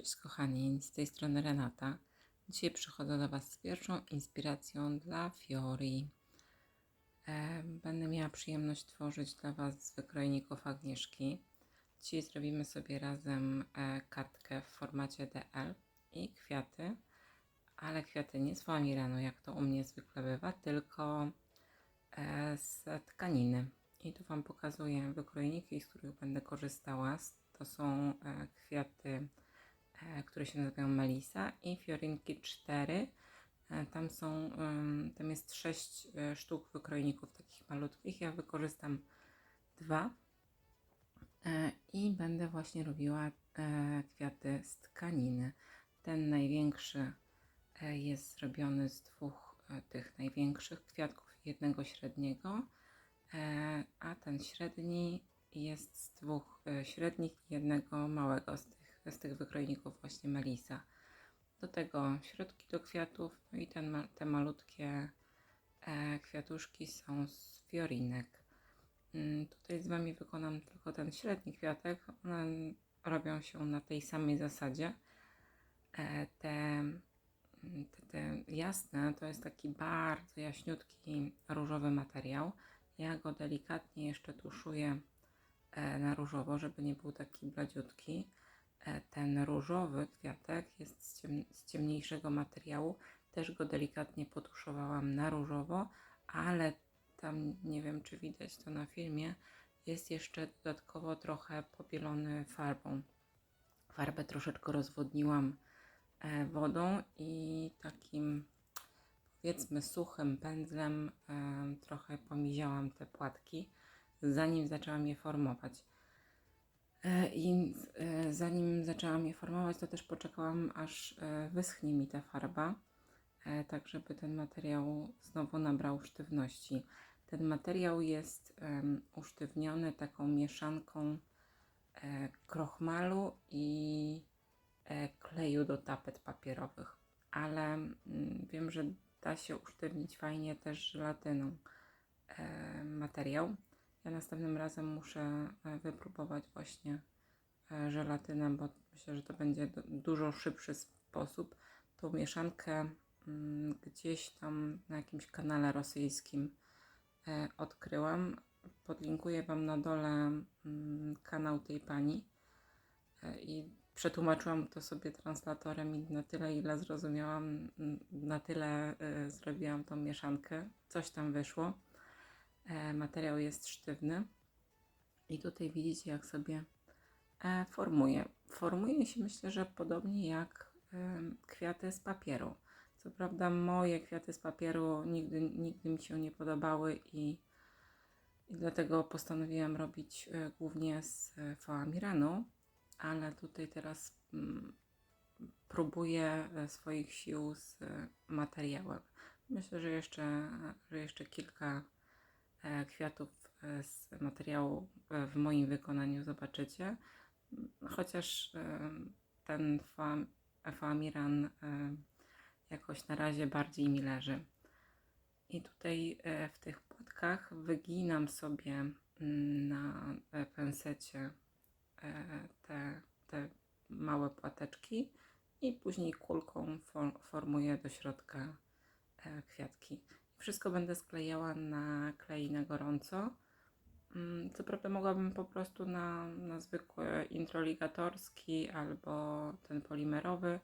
Cześć kochani, z tej strony Renata. Dzisiaj przychodzę do Was z pierwszą inspiracją dla Fiori. E, Będę miała przyjemność tworzyć dla Was z wykrojników Agnieszki. Dzisiaj zrobimy sobie razem e, kartkę w formacie DL i kwiaty, ale kwiaty nie z flamiranu, jak to u mnie zwykle bywa, tylko e, z tkaniny. I tu Wam pokazuję wykrojniki, z których będę korzystała. To są kwiaty które się nazywają Melisa i Fiorinki 4. E, Tam są, tam jest 6 sztuk wykrojników takich malutkich. Ja wykorzystam dwa E, i będę właśnie robiła e, kwiaty z tkaniny. Ten największy e, jest zrobiony z dwóch e, tych największych kwiatków jednego średniego, e, a ten średni jest z dwóch e, średnich i jednego małego z z tych wykrojników właśnie Melisa. Do tego środki do kwiatów, no i ten, te malutkie e, kwiatuszki są z fiorinek. Mm, Tutaj z Wami wykonam tylko ten średni kwiatek. One robią się na tej samej zasadzie. E, Te, te, te jasne to jest taki bardzo jaśniutki różowy materiał. Ja go delikatnie jeszcze tuszuję e, na różowo, żeby nie był taki bladziutki. E, Ten różowy kwiatek jest z, ciem, z ciemniejszego materiału. Też go delikatnie potuszowałam na różowo, ale tam nie wiem, czy widać to na filmie, jest jeszcze dodatkowo trochę pobielony farbą. Farbę troszeczkę rozwodniłam e, wodą i takim powiedzmy suchym pędzlem e, trochę pomiziałam te płatki, zanim zaczęłam je formować. E, I e, zanim zaczęłam je formować, to też poczekałam, aż e, wyschnie mi ta farba, tak żeby ten materiał znowu nabrał sztywności. Ten materiał jest usztywniony taką mieszanką krochmalu i kleju do tapet papierowych, ale wiem, że da się usztywnić fajnie też żelatyną materiał. Ja następnym razem muszę e, wypróbować właśnie e, żelatynę, bo myślę, że to będzie du- dużo szybszy sposób. Tą mieszankę mm, gdzieś tam na jakimś kanale rosyjskim e, odkryłam. Podlinkuję Wam na dole mm, kanał tej pani i przetłumaczyłam to sobie translatorem i na tyle, ile zrozumiałam, mm, na tyle zrobiłam tą mieszankę. Coś tam wyszło. E, materiał jest sztywny. I tutaj widzicie, jak sobie formuje. Formuje się myślę, że podobnie jak kwiaty z papieru. Co prawda moje kwiaty z papieru nigdy, nigdy mi się nie podobały i, i dlatego postanowiłam robić e, głównie z e, foamiranu, ale tutaj teraz mm, próbuję swoich sił z materiałem. Myślę, że jeszcze, że jeszcze kilka kwiatów e, z materiału e, w moim wykonaniu zobaczycie. Chociaż e, ten fa- Famiran e, jakoś na razie bardziej mi leży. I tutaj e, w tych płatkach wyginam sobie mm, na e, pensecie e, te, te małe płateczki i później kulką for, formuję do środka e, kwiatki. Wszystko będę sklejała na klej na gorąco. Mm, Co prawda mogłabym po prostu na, na zwykły introligatorski albo ten polimerowy,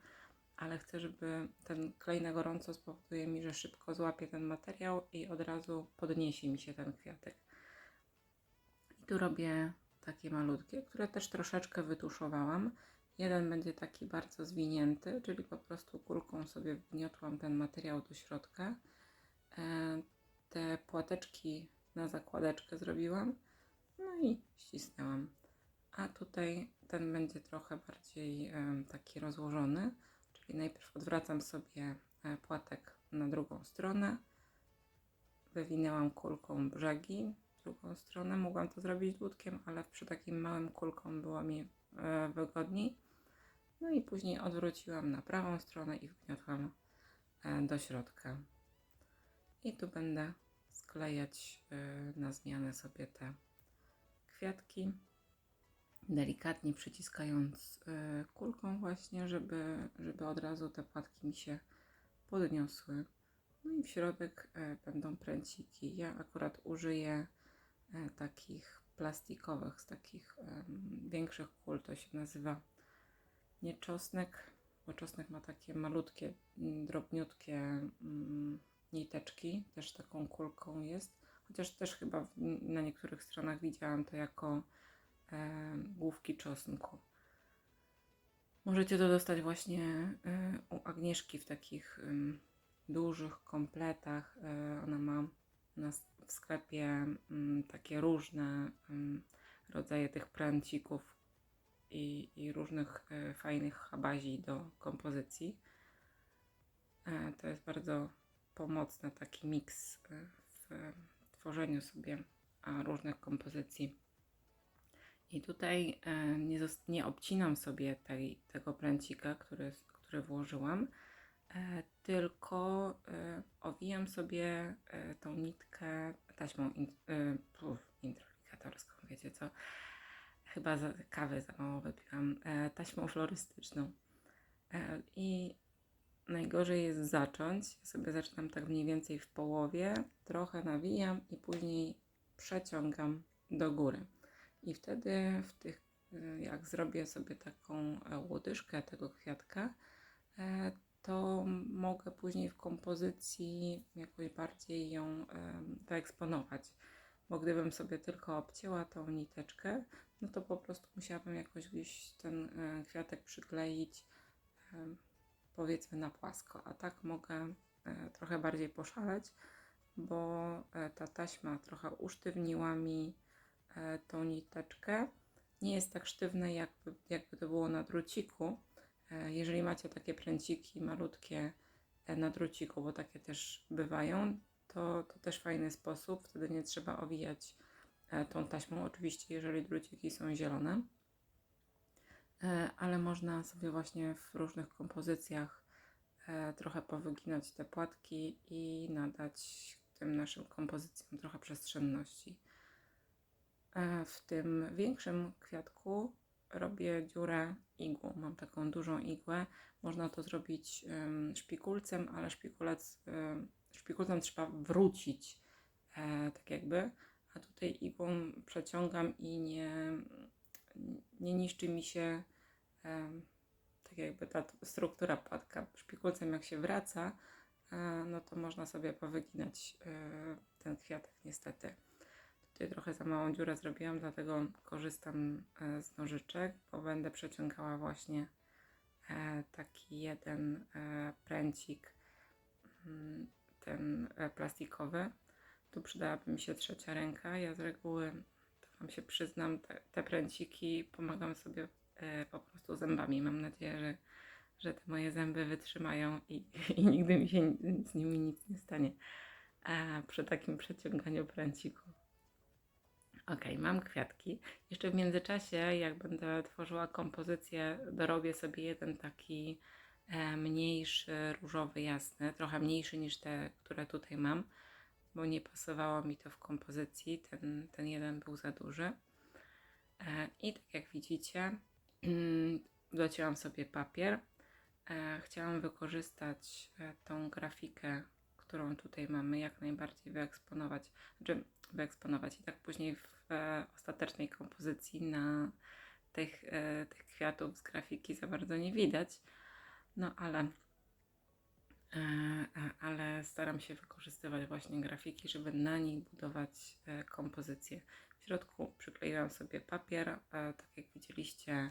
ale chcę, żeby ten klej na gorąco spowoduje mi, że szybko złapie ten materiał i od razu podniesie mi się ten kwiatek. I tu robię takie malutkie, które też troszeczkę wytuszowałam. Jeden będzie taki bardzo zwinięty, czyli po prostu kulką sobie wgniotłam ten materiał do środka. E, Te płateczki na zakładeczkę zrobiłam, no i ścisnęłam. A tutaj ten będzie trochę bardziej taki rozłożony, czyli najpierw odwracam sobie e, płatek na drugą stronę, wywinęłam kulką brzegi, w drugą stronę. Mogłam to zrobić dłutkiem, ale przy takim małym kulką było mi e, wygodniej. No i później odwróciłam na prawą stronę i wgniotłam do środka. I tu będę sklejać e, na zmianę sobie te kwiatki. delikatnie przyciskając e, kulką właśnie, żeby, żeby od razu te płatki mi się podniosły. No i w środek e, będą pręciki. Ja akurat użyję takich plastikowych, z takich większych kul. To się nazywa nie czosnek, bo czosnek ma takie malutkie, mm, drobniutkie mm, niteczki. Też taką kulką jest. Chociaż też chyba w, na niektórych stronach widziałam to jako e, główki czosnku. Możecie to dostać właśnie e, u Agnieszki w takich em, dużych kompletach. E, ona ma na, w sklepie mm, takie różne em, rodzaje tych pręcików i, i różnych e, fajnych habazi do kompozycji. E, to jest bardzo pomocny taki miks e, w tworzeniu sobie różnych kompozycji. I tutaj e, nie, nie obcinam sobie tej, tego pręcika, który, który włożyłam, e, tylko owijam sobie tą nitkę taśmą in, introligatorską, wiecie co? Chyba za, kawy za mało wypiłam. Taśmą florystyczną. I najgorzej jest zacząć. Ja sobie zaczynam tak mniej więcej w połowie, trochę nawijam i później przeciągam do góry. I wtedy w tych, y, jak zrobię sobie taką e, łodyżkę tego kwiatka, e, to mogę później w kompozycji jakoś bardziej ją wyeksponować. Bo gdybym sobie tylko obcięła tą niteczkę, no to po prostu musiałabym jakoś gdzieś ten e, kwiatek przykleić powiedzmy na płasko, a tak mogę e, trochę bardziej poszaleć, bo e, ta taśma trochę usztywniła mi e, tą niteczkę. Nie jest tak sztywne, jakby, jakby to było na druciku. Jeżeli macie takie pręciki malutkie na druciku, bo takie też bywają, to, to też fajny sposób. Wtedy nie trzeba owijać tą taśmą, oczywiście, jeżeli druciki są zielone. E, ale można sobie właśnie w różnych kompozycjach e, trochę powyginać te płatki i nadać tym naszym kompozycjom trochę przestrzenności. E, W tym większym kwiatku robię dziurę igłą. Mam taką dużą igłę. Można to zrobić em, szpikulcem, ale szpikulec, em, szpikulcem trzeba wrócić, tak jakby. A tutaj igłą przeciągam i nie, nie niszczy mi się tak jakby ta struktura płatka. Szpikulcem jak się wraca, e, no to można sobie powyginać e, ten kwiatek niestety. Tutaj trochę za małą dziurę zrobiłam, dlatego korzystam e, z nożyczek, bo będę przeciągała właśnie taki jeden pręcik, mm, ten plastikowy. Tu przydałaby mi się trzecia ręka. Ja z reguły, Wam się przyznam, te, te pręciki pomagam sobie e, po prostu zębami. Mam nadzieję, że, że te moje zęby wytrzymają i, i nigdy mi się z nimi nic nie stanie e, przy takim przeciąganiu pręciku. Ok, mam kwiatki. Jeszcze w międzyczasie, jak będę tworzyła kompozycję, dorobię sobie jeden taki e, mniejszy, różowy, jasny, trochę mniejszy niż te, które tutaj mam, bo nie pasowało mi to w kompozycji. Ten, ten jeden był za duży. E, I tak jak widzicie, docięłam sobie papier. E, chciałam wykorzystać e, tą grafikę, którą tutaj mamy, jak najbardziej wyeksponować, znaczy wyeksponować i tak później w ostatecznej kompozycji na tych, tych kwiatów z grafiki za bardzo nie widać. No ale, ale staram się wykorzystywać właśnie grafiki, żeby na nich budować e, kompozycję. W środku przykleiłam sobie papier, e, tak jak widzieliście,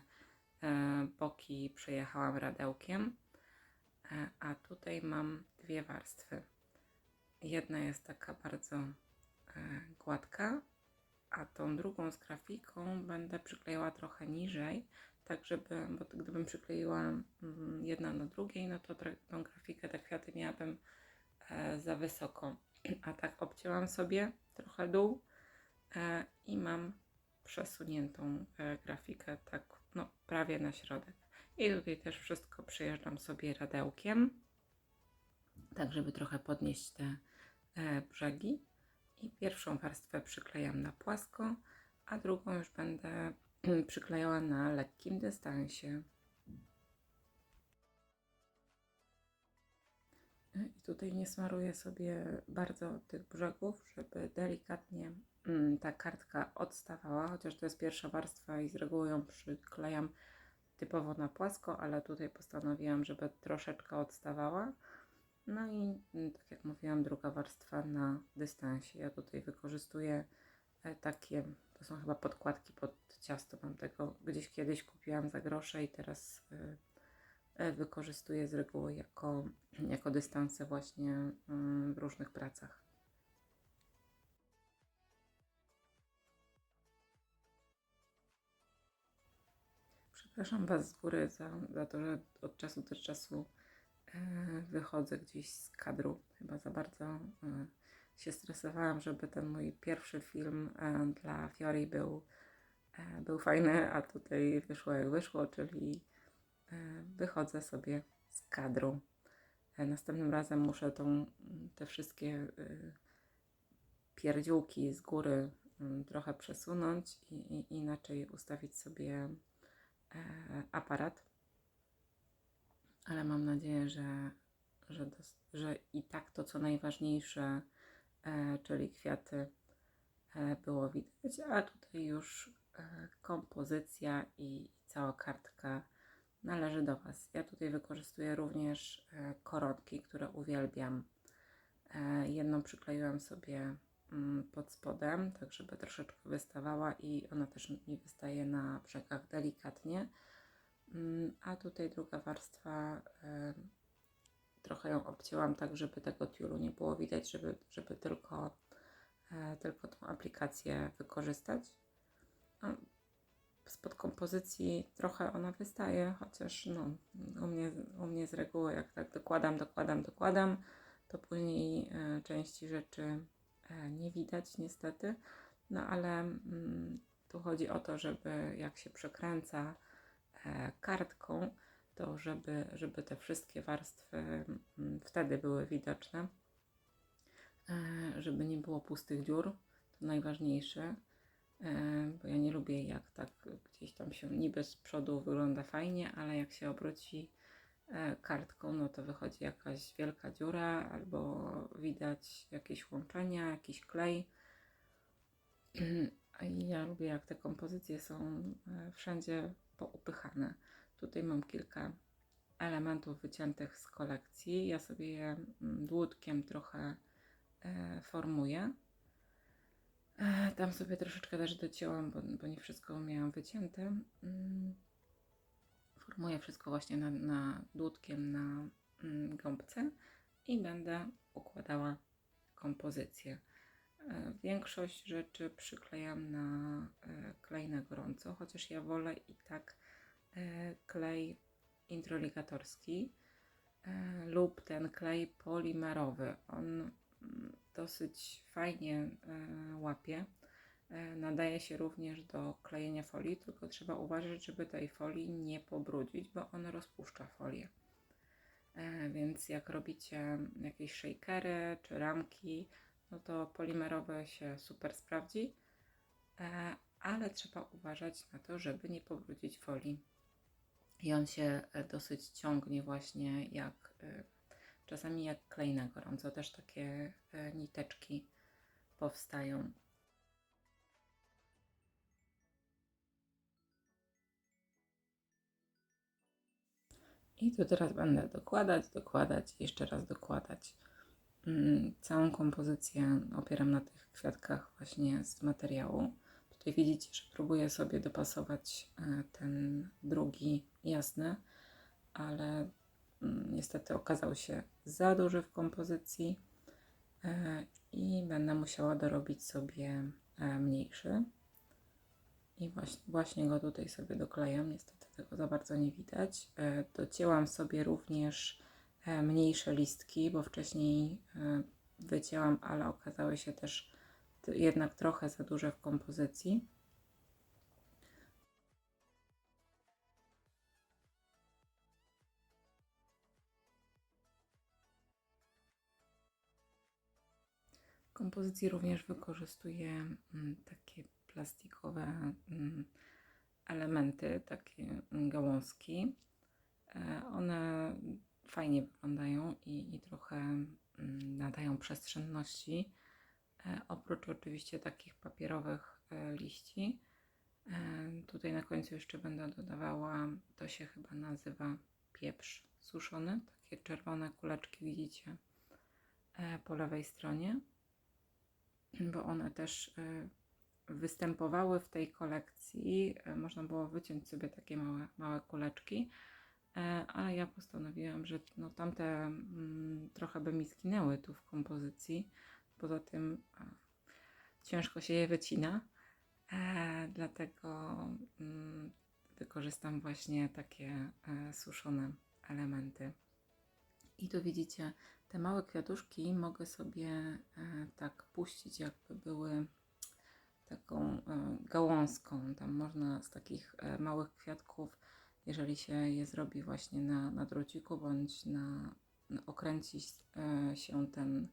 e, boki przejechałam radełkiem, e, a tutaj mam dwie warstwy. Jedna jest taka bardzo e, gładka, a tą drugą z grafiką będę przyklejała trochę niżej, tak żeby, bo gdybym przykleiła mm, jedna na drugiej, no to tą grafikę, te kwiaty miałabym e, za wysoko. A tak obcięłam sobie trochę dół e, i mam przesuniętą e, grafikę tak no, prawie na środek. I tutaj też wszystko przejeżdżam sobie radełkiem, tak żeby trochę podnieść te brzegi. I pierwszą warstwę przyklejam na płasko, a drugą już będę przyklejała na lekkim dystansie. I tutaj nie smaruję sobie bardzo tych brzegów, żeby delikatnie mm, ta kartka odstawała, chociaż to jest pierwsza warstwa i z reguły ją przyklejam typowo na płasko, ale tutaj postanowiłam, żeby troszeczkę odstawała. No i mm, tak jak mówiłam, druga warstwa na dystansie. Ja tutaj wykorzystuję e, takie, to są chyba podkładki pod ciasto. Mam tego gdzieś kiedyś kupiłam za grosze i teraz e, e, wykorzystuję z reguły jako, jako dystanse właśnie mm, w różnych pracach. Przepraszam Was z góry za, za to, że od czasu do czasu e, wychodzę gdzieś z kadru. Chyba za bardzo się stresowałam, żeby ten mój pierwszy film dla Fiori był, był fajny, a tutaj wyszło jak wyszło, czyli e, wychodzę sobie z kadru. E, następnym razem muszę tą, te wszystkie e, pierdziółki z góry mm, trochę przesunąć i, i inaczej ustawić sobie aparat. Ale mam nadzieję, że, że, dos- że i tak to, co najważniejsze, czyli kwiaty, było widać, a tutaj już kompozycja i cała kartka należy do Was. Ja tutaj wykorzystuję również e, koronki, które uwielbiam. E, Jedną przykleiłam sobie mm, pod spodem, tak żeby troszeczkę wystawała i ona też mi wystaje na brzegach delikatnie. Mm, A tutaj druga warstwa, e, trochę ją obcięłam tak, żeby tego tiulu nie było widać, żeby, żeby tylko, e, tylko tą aplikację wykorzystać. A Spod kompozycji trochę ona wystaje, chociaż no, u, mnie, u mnie z reguły jak tak dokładam, dokładam, dokładam, to później e, części rzeczy e, nie widać niestety. No ale mm, tu chodzi o to, żeby jak się przekręca e, kartką, to żeby, żeby te wszystkie warstwy mm, wtedy były widoczne, e, żeby nie było pustych dziur, to najważniejsze, e, bo ja nie lubię jak tak gdzieś tam się niby z przodu wygląda fajnie, ale jak się obróci e, kartką, no to wychodzi jakaś wielka dziura albo widać jakieś łączenia, jakiś klej. A ja lubię jak te kompozycje są e, wszędzie poupychane. Tutaj mam kilka elementów wyciętych z kolekcji. Ja sobie je mm, dłutkiem trochę e, formuję. Tam sobie troszeczkę też docięłam, bo, bo nie wszystko miałam wycięte. Mm, Formuję wszystko właśnie na, na dłutkiem na mm, gąbce i będę układała kompozycję. E, Większość rzeczy przyklejam na e, klej na gorąco, chociaż ja wolę i tak e, klej introligatorski lub ten klej polimerowy. On mm, dosyć fajnie e, łapie. E, Nadaje się również do klejenia folii, tylko trzeba uważać, żeby tej folii nie pobrudzić, bo on rozpuszcza folię. E, Więc jak robicie jakieś shakery czy ramki, no to polimerowe się super sprawdzi, ale trzeba uważać na to, żeby nie pobrudzić folii. I on się dosyć ciągnie właśnie jak czasami jak klej na gorąco, też takie e, niteczki powstają. I tu teraz będę dokładać, dokładać, jeszcze raz dokładać. Mm, Całą kompozycję opieram na tych kwiatkach właśnie z materiału. Tutaj widzicie, że próbuję sobie dopasować e, ten drugi jasny, ale niestety okazał się za duży w kompozycji e, i będę musiała dorobić sobie e, mniejszy. I właśnie, właśnie go tutaj sobie doklejam. Niestety tego za bardzo nie widać. E, Docięłam sobie również mniejsze listki, bo wcześniej wycięłam, ale okazały się też jednak trochę za duże w kompozycji. Kompozycji również wykorzystuję mm, takie plastikowe mm, elementy, takie gałązki. E, One fajnie wyglądają i, i trochę mm, nadają przestrzenności. E, Oprócz oczywiście takich papierowych e, liści. Tutaj na końcu jeszcze będę dodawała, to się chyba nazywa pieprz suszony. Takie czerwone kuleczki widzicie po lewej stronie, bo one też e, występowały w tej kolekcji. E, Można było wyciąć sobie takie małe, małe kuleczki, e, ale ja postanowiłam, że no, tamte mm, trochę by mi zginęły tu w kompozycji. Poza tym ciężko się je wycina, e, dlatego mm, wykorzystam właśnie takie e, suszone elementy. I tu widzicie, te małe kwiatuszki mogę sobie e, tak puścić, jakby były taką e, gałązką. Tam można z takich e, małych kwiatków, jeżeli się je zrobi właśnie na, na bądź na, na się ten,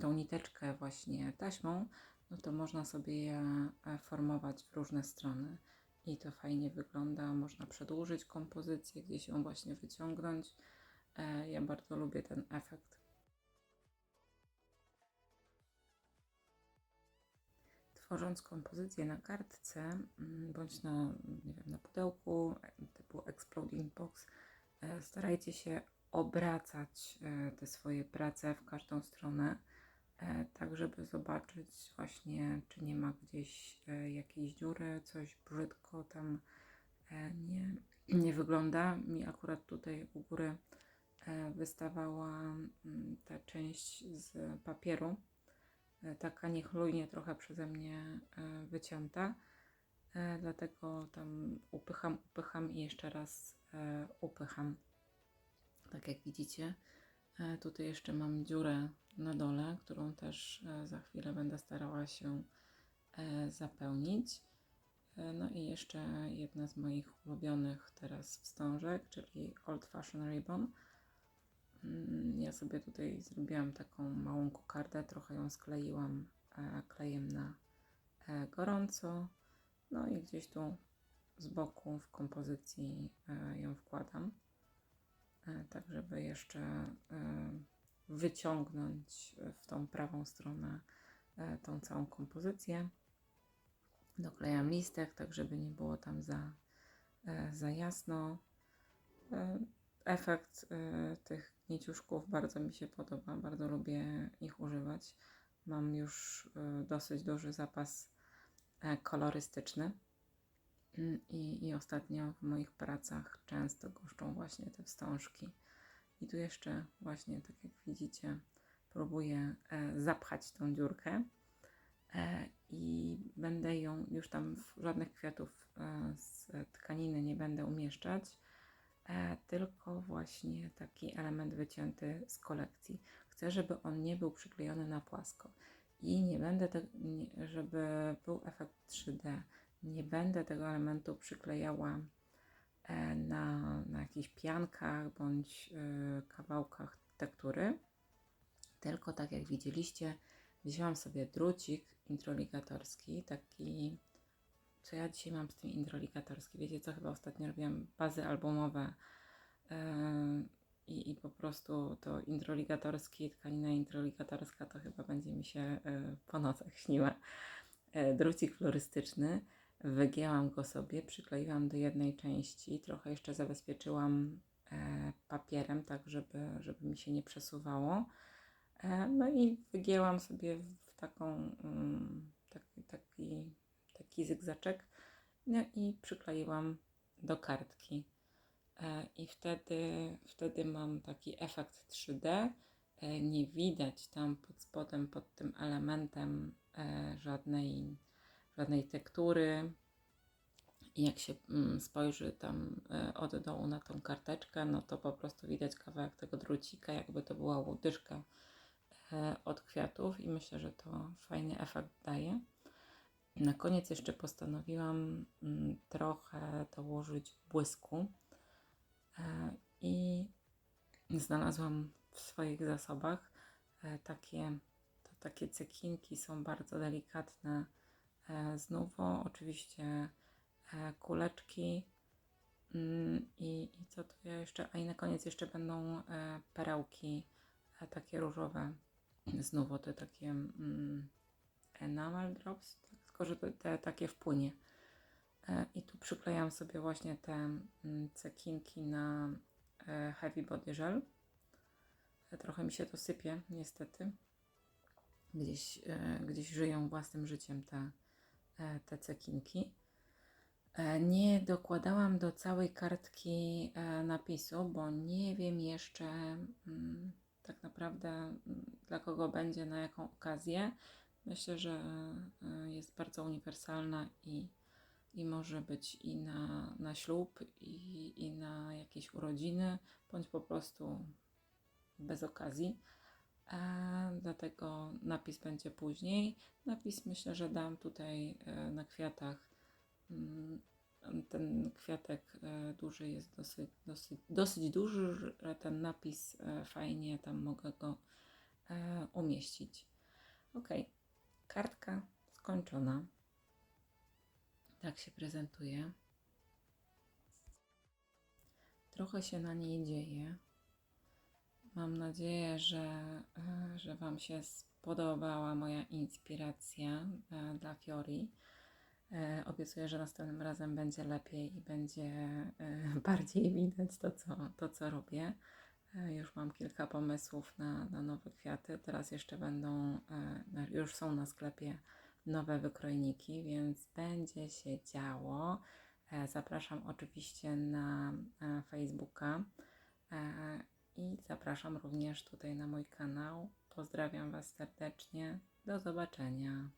tą niteczkę właśnie taśmą, no to można sobie je formować w różne strony. I to fajnie wygląda. Można przedłużyć kompozycję, gdzieś ją właśnie wyciągnąć. E, Ja bardzo lubię ten efekt. Tworząc kompozycję na kartce mm, bądź na, nie wiem, na pudełku typu Exploding Box, e, starajcie się obracać e, te swoje prace w każdą stronę, tak żeby zobaczyć właśnie, czy nie ma gdzieś jakiejś dziury, coś brzydko tam nie, nie wygląda. Mi akurat tutaj u góry wystawała mm, ta część z papieru, e, taka niechlujnie trochę przeze mnie e, wycięta. E, Dlatego tam upycham, upycham i jeszcze raz e, upycham. Tak jak widzicie, e, tutaj jeszcze mam dziurę na dole, którą też e, za chwilę będę starała się e, zapełnić. E, No i jeszcze jedna z moich ulubionych teraz wstążek, czyli Old Fashion Ribbon. Mm, Ja sobie tutaj zrobiłam taką małą kokardę, trochę ją skleiłam e, klejem na e, gorąco. No i gdzieś tu z boku w kompozycji e, ją wkładam, tak żeby jeszcze wyciągnąć w tą prawą stronę tą całą kompozycję. Doklejam listek, tak żeby nie było tam za, za jasno. Efekt e, tych niciuszków bardzo mi się podoba, bardzo lubię ich używać. Mam już e, dosyć duży zapas e, kolorystyczny i, i ostatnio w moich pracach często goszczą właśnie te wstążki. I tu jeszcze właśnie, tak jak widzicie, próbuję e, zapchać tą dziurkę e, i będę ją już tam żadnych kwiatów z tkaniny nie będę umieszczać, tylko właśnie taki element wycięty z kolekcji. Chcę, żeby on nie był przyklejony na płasko i nie będę, te, żeby był efekt 3D. Nie będę tego elementu przyklejała e, na, na jakichś piankach bądź e, kawałkach tektury, tylko tak jak widzieliście, wzięłam sobie drucik introligatorski, taki, co ja dzisiaj mam z tym introligatorski, wiecie co, chyba ostatnio robiłam bazy albumowe e, i, po prostu to introligatorski, tkanina introligatorska to chyba będzie mi się e, po nocach śniła. E, drucik florystyczny, wygięłam go sobie, przykleiłam do jednej części, trochę jeszcze zabezpieczyłam e, papierem, tak żeby, żeby mi się nie przesuwało. E, no i wygięłam sobie w taką, mm, taki, taki, taki zygzaczek no i przykleiłam do kartki. E, I wtedy, wtedy mam taki efekt 3D. E, Nie widać tam pod spodem, pod tym elementem e, żadnej, żadnej tektury. I jak się mm, spojrzy tam od dołu na tą karteczkę, no to po prostu widać kawałek tego drucika, jakby to była łodyżka od kwiatów i myślę, że to fajny efekt daje. Na koniec jeszcze postanowiłam mm, trochę dołożyć błysku e, i znalazłam w swoich zasobach e, takie, to takie cekinki są bardzo delikatne e, z Nuvo. Oczywiście kuleczki mm, i, i co tu ja jeszcze, a i na koniec jeszcze będą perełki takie różowe, znów te takie mm, enamel drops, tylko że te, takie w płynie. E, I tu przyklejam sobie właśnie te mm, cekinki na e, Heavy Body Gel. E, Trochę mi się to sypie, niestety. Gdzieś, gdzieś żyją własnym życiem te, te cekinki. Nie dokładałam do całej kartki napisu, bo nie wiem jeszcze mm, tak naprawdę mm, dla kogo będzie, na jaką okazję. Myślę, że e, jest bardzo uniwersalna i, i może być i na, na ślub, i, i na jakieś urodziny, bądź po prostu bez okazji. E, dlatego napis będzie później. Napis myślę, że dam tutaj e, na kwiatach. Mm, Ten kwiatek e, duży jest dosyć, dosyć, dosyć duży, że ten napis fajnie tam mogę go umieścić. Ok, kartka skończona. Tak się prezentuje. Trochę się na niej dzieje. Mam nadzieję, że, e, że Wam się spodobała moja inspiracja e, dla Fiori. E, Obiecuję, że następnym razem będzie lepiej i będzie bardziej widać to, co, to, co robię. E, Już mam kilka pomysłów na, na nowe kwiaty. Teraz jeszcze będą, e, już są na sklepie nowe wykrojniki, więc będzie się działo. E, Zapraszam oczywiście na Facebooka i zapraszam również tutaj na mój kanał. Pozdrawiam Was serdecznie. Do zobaczenia.